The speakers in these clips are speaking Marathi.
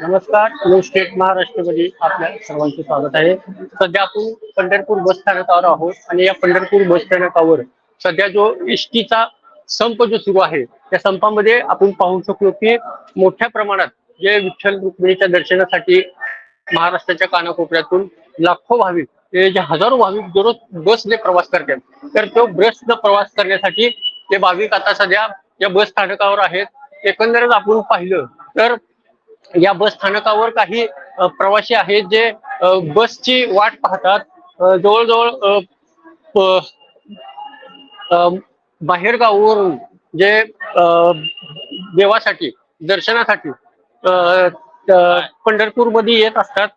नमस्कार न्यू स्टेट महाराष्ट्रमध्ये आपल्या सर्वांचे स्वागत आहे. सध्या आपण पंढरपूर बस स्थानकावर आहोत आणि या पंढरपूर बस स्थानकावर सध्या जो इष्टीचा संप जो सुरू आहे त्या संपामध्ये आपण पाहू शकलो की मोठ्या प्रमाणात जे विठ्ठल रुक्मिणीच्या दर्शनासाठी महाराष्ट्राच्या कानाकोपऱ्यातून लाखो भाविक ते जे हजारो भाविक दररोज बसने प्रवास करतात. तर तो बसनं प्रवास करण्यासाठी ते भाविक आता सध्या या बस स्थानकावर आहेत. एकंदरच आपण पाहिलं तर या बस स्थानकावर काही प्रवासी आहेत जे बसची वाट पाहतात. जवळजवळ अ, जे अ, देवासाठी दर्शनासाठी पंढरपूरमध्ये येत असतात.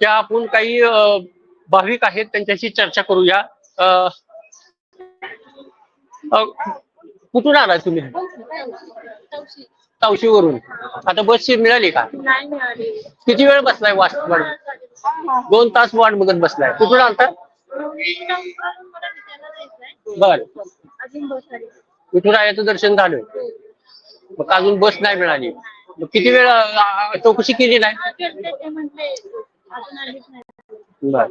त्या आपण काही भाविक आहेत त्यांच्याशी चर्चा करूया. अ, कुठून आलाय तुम्ही? तावशीवरून. आता बसची मिळाली का? किती वेळ बसलाय वाट दोन तास वाट बघत बसलाय. कुठून आलता? बर. विठुरायाचं दर्शन झालं. मग अजून बस नाही मिळाली. मग किती वेळ चौकशी केली नाही? बर.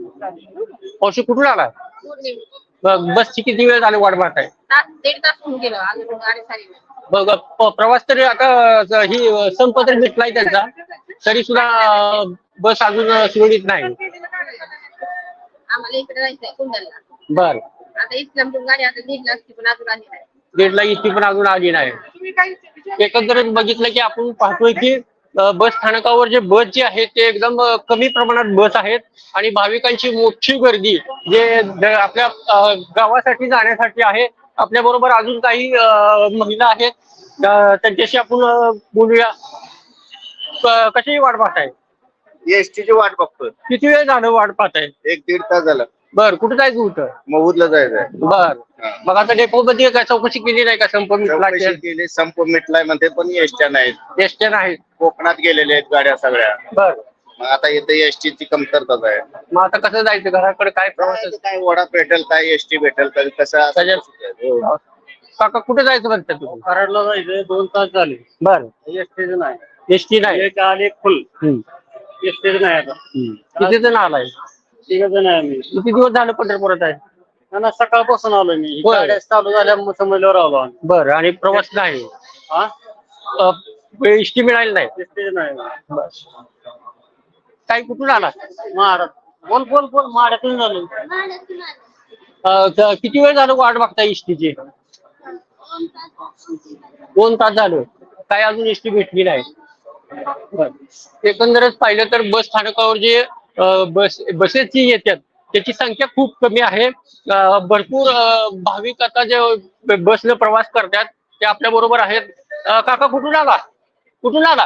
पावशी कुठून आला? बसची किती वेळ झाली वाट पाहताय तास दीड तास होऊन गेलो अजून गाडी सारी मग प- प्रवास तरी आता ही अ, संप तरी मिटलाय त्यांचा. तरी सुद्धा अ, बस अजून अ, सुरळीत नाही. आम्हाला इकडे जायचंय कुंडलला. बर. आता इस्लामपूर गाडी आता दीड लागते पण अजून आली नाही. दीडला इतकी पण अजून आली नाही. एकंदरीत बघितलं की आपण पाहतोय की बस स्थानकावर जे बस जे आहेत ते एकदम कमी प्रमाणात बस आहेत आणि भाविकांची मोठी गर्दी जे आपल्या गावासाठी जाण्यासाठी आहे आपल्या बरोबर अजून काही महिला आहेत. त्यांच्याशी आपण बोलूया. कशी वाट पाहताय? एसटी ची वाट बघतोय. किती वेळ झालं वाट पाहताय? एक दीड तास झाला. बर कुठे जायचं होतं? मऊदला जायचंय. बर. मग आता डेपो मध्ये काय चौकशी केली नाही का? संप चौकशी केली संप मिटलाय म्हणते पण एसट्या नाहीत. एसट्या नाहीत. कोकणात गेलेले आहेत गाड्या सगळ्या. बर. मग आता इथे एसटी ची कमतरताच आहे. मग आता कसं जायचं? घराकडे काय प्रवास काय काय वडा भेटेल काय एसटी भेटेल कधी कसं असं हो. काका कुठे जायचं म्हणता तुम्ही? कराडला जायचंय दोन तास झाले. बर. एसटीच नाही. एसटी नाही. एक आले फुल. हम्म. एसटीच नाही आता. किती जण आलाय? जण आहे आम्ही. किती दिवस झालं पंढरपुरात आहे. त्यांना सकाळपासून आलो मी. होय. गाड्या चालू झाल्या मग समजल्यावर आलो आम्ही. बर आणि प्रवास नाही. हा? एसटी मिळाली नाही. काय कुठून आला महाराज. बोल बोल बोल. माड्यातून झालो अं, क- किती वेळ झालं वाट बघता एसटीची दोन तास झालं. काय अजून एसटी भेटली नाही. बर. एकंदरच पाहिलं तर बस स्थानकावर जे बस बसेस जी येतात त्याची संख्या खूप कमी आहे. भरपूर भाविक आता जे बसने प्रवास करतात ते आपल्या बरोबर आहेत. काका कुठून आला? कुठून आला?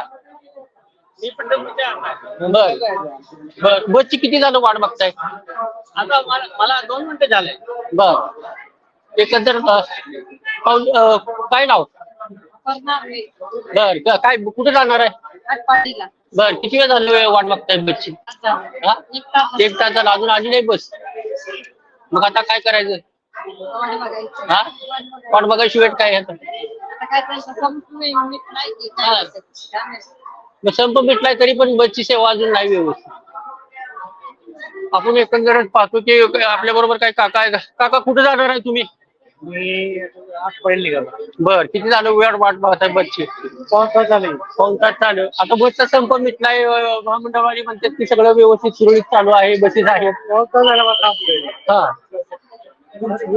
बर. बर. बसची किती झालं वाट बघताय? आता मला दोन मिनिटं झाले. बर. एकंदर काय नाव? बर. काय कुठे जाणार आहे? बर किती वेळ झालं वेळ वाट बघताय बसची हा? एक तास एक तास झाला अजून आली नाही बस. मग आता काय करायचं? वाट बघायची. हा? वाट बघायची वेळ काय आता? काय नाही की काय हा. मग संप भेटलाय तरी पण बसची सेवा अजून नाही व्यवस्थित. आपण एकंदरच पाहतो की आपल्या बरोबर काय काका आहे का काका कुठे जाणार आहे तुम्ही? मी आठ पहिले निघालो. बर किती झालं वेळ वाट पाहताय बसची? पाच तास झाले. तास चालू. आता बसचा संप मिटलाय अं, महामंडळवाडी म्हणतात की सगळं व्यवस्थित सुरळीत चालू आहे बसेस आहेत पाच तास झाला मला. हा.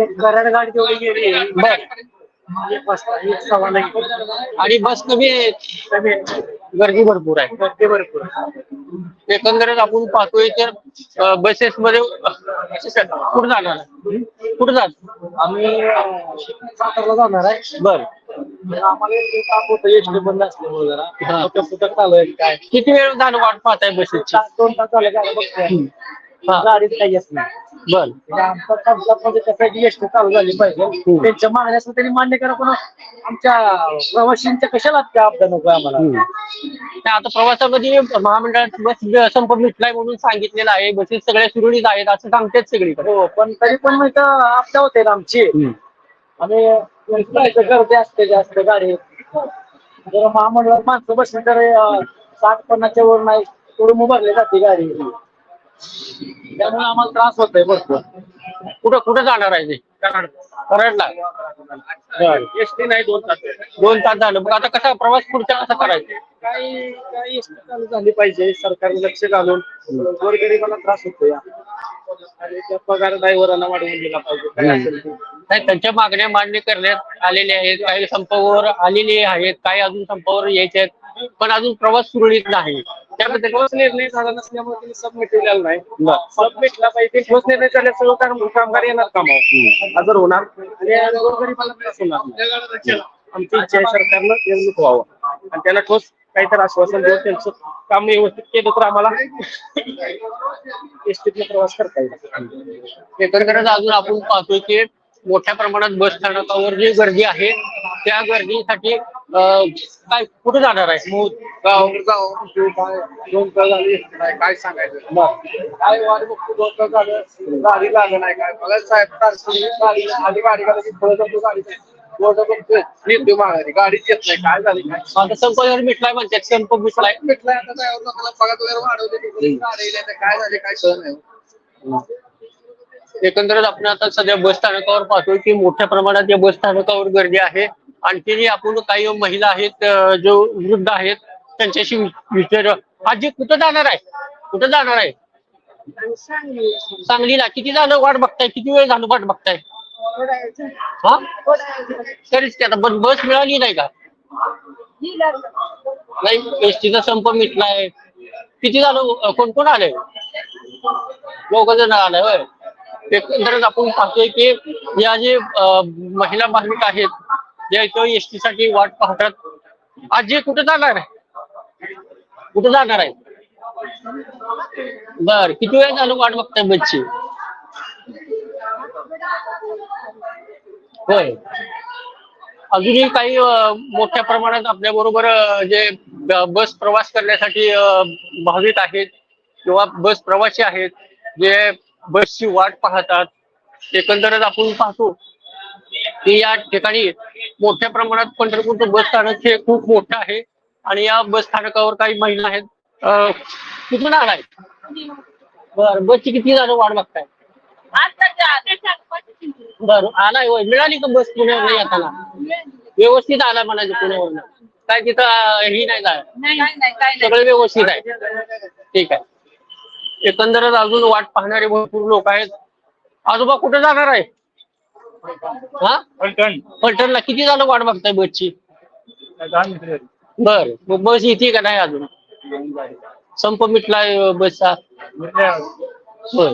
एक कराड गाडी तेवढी गेली बर. एक वाजता एक सव्वा नाही आणि बस कमी आहे? गर्दी भरपूर आहे. गर्दी भरपूर एकंदरीत आपण पाहतोय तर बसेस मध्ये कुठं जाणार कुठं जात आम्ही सातारला जाणार आहे. बर. आम्हाला एक ताप होतं एसटी बंद असल्यामुळे जरा. चालू आहे काय? किती वेळ झालं वाट पाहताय बसेसची तास दोन तास झाले गाडी बघतोय. हा. गाडीत काही येत नाही. बर. म्हणजे आमचा कंपनीमध्ये त्यासाठी एसटी चालू झाली पाहिजे. त्यांच्या मागण्या त्यांनी मान्य करा पण आमच्या प्रवाशांच्या कशाला त्या अपघात नको आम्हाला? आता प्रवासामध्ये महामंडळात बस संप मिटलाय म्हणून सांगितलेलं आहे. बसेस सगळ्या सुरळीत आहेत असं सांगतात सगळीकडे. हो पण तरी पण मग आपदा होते ना आमची. आणि गर्दी असते जास्त गाडी. जरा महामंडळात माणसं बसली तर साठ पन्नासच्या वर नाही थोडं उभारले जाते गाडी. त्यामुळे आम्हाला त्रास होतोय भरपूर. कुठं कुठं जाणार आहे ते? कराडला एसटी नाही दोन तास दोन तास झालं. मग आता कसा प्रवास पुढचा कसा करायचा? काही काही एसटी चालू झाली पाहिजे सरकारने लक्ष घालून. गोरगरिबाला त्रास होतो या. आणि त्या पगार ड्रायव्हरांना वाढवून दिला पाहिजे. काय असेल ते. नाही त्यांच्या मागण्या मान्य करण्यात आलेल्या आहेत. काही संपावर आलेले आहेत काही अजून संपावर यायचे आहेत. पण अजून प्रवास सुरळीत नाही. त्याबद्दल ठोस निर्णय झाला नसल्यामुळे त्यांनी सबमिट केलेला नाही. सबमिटला पाहिजे ठोस निर्णय झाल्या सगळं काम कामगार येणार कामावर. हजर होणार आणि गोरगरिबाला त्रास होणार आमची इच्छा आहे सरकारनं निर्मित व्हावं. आणि त्याला ठोस काहीतरी आश्वासन देऊन त्यांचं काम व्यवस्थित केलं तर आम्हाला एसटीतला प्रवास करता येईल. एकंदरच अजून आपण पाहतोय की मोठ्या प्रमाणात बस स्थानकावर जी गर्दी आहे त्या गर्दीसाठी काय कुठे जाणार आहे? गाव? गाव काय दोन तास झाली नाही काय सांगायचं? काय वाट बघतो दोन झालं? गाडी लागलं नाही काय बघा साहेब तारखेला गाडी आधी गाडी घालायची पुढे जातो गाडी. माघारी. गाडीच येत नाही काय झाली काय? आता संप मिटलाय म्हणतात संप मिटलाय. भेटलाय आता काय लोकांना पगार वगैरे वाढवले काय झाले काय कळ नाही. एकंदरच आपण आता सध्या बस स्थानकावर पाहतोय की मोठ्या प्रमाणात या बस स्थानकावर गर्दी आहे. आणखीही आपण काही महिला आहेत जो वृद्ध आहेत त्यांच्याशी विचार आजी कुठं जाणार आहे? कुठं जाणार आहे? सांगली सांगलीला. किती झालं वाट बघताय? किती वेळ झालं वाट बघताय? हा? तरीच की आता बस बस मिळाली नाही का? ही लागलं. नाही एसटीचा संप मिटलाय किती झालं? कोण कोण आलंय? लोक जण आलंय होय. एकंदरच आपण पाहतोय की या जे महिला भाविक आहेत ज्या इथं एसटी साठी वाट पाहतात. आजी कुठे जाणार आहे? कुठे जाणार आहे? बर किती वेळ झालं वाट बघताय बसची होय. अजूनही काही मोठ्या प्रमाणात आपल्या बरोबर जे बस प्रवास करण्यासाठी अं, भाविक आहेत किंवा बस प्रवासी आहेत जे बसची वाट पाहतात एकंदरच आपण पाहतो की या ठिकाणी मोठ्या प्रमाणात पंढरपूरचं बस स्थानक हे खूप मोठं आहे. आणि या बस स्थानकावर काही महिला आहेत. अं, कुठून आलाय बर बसची किती झालं वाट बघताय बर आलाय होय मिळाली का बस पुण्यावर येताना? व्यवस्थित आला म्हणायचं पुण्यावरनं. काय तिथं ही नाही काय सगळं व्यवस्थित आहे. ठीक आहे. एकंदरच अजून वाट पाहणारे भरपूर लोक आहेत. आजोबा कुठे जाणार आहे? हा? पलटण. पलटणला किती झालं वाट बघताय बसची? बर. मग बस येते का नाही अजून? संप मिटलाय बसचा. होय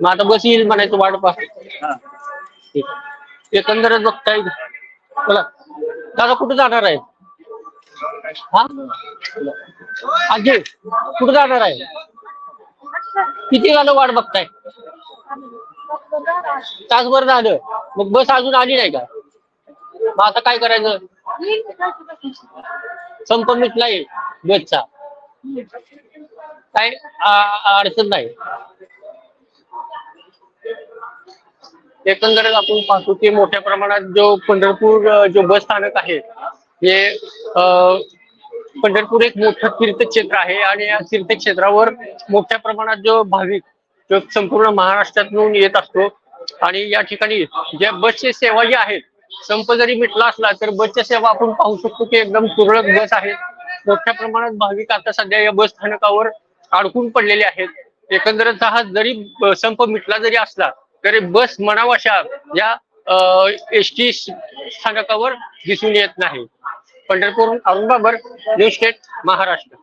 मग आता बस येईल म्हणायचं वाट पाह. ठीक. आहे. एकंदरच बघताय. चला. दादा कुठे जाणार आहे? हा? आजी कुठे जाणार आहे? किती झालं वाट बघताय? तासभर झालं. मग बस अजून आली नाही का? मग आता काय करायचं? संप मिटलाय बसचा. काय अडचण नाही. एकंदरीत आपण पाहतो की मोठ्या प्रमाणात जो पंढरपूर जो बस स्थानक आहे हे पंढरपूर एक मोठं तीर्थक्षेत्र आहे आणि या तीर्थक्षेत्रावर मोठ्या प्रमाणात जो भाविक जो संपूर्ण महाराष्ट्रातून येत असतो आणि या ठिकाणी ज्या बसची सेवा जी आहेत संप जरी मिटला असला तर बसच्या सेवा आपण पाहू शकतो की एकदम तुरळक बस आहे. मोठ्या प्रमाणात भाविक आता सध्या या बस स्थानकावर अडकून पडलेले आहेत. एकंदरच हा जरी संप मिटला जरी असला तरी बस म्हणावाशा या एस टी स्थानकावर दिसून येत नाही. Pandharpur Arun Babar new state Maharashtra.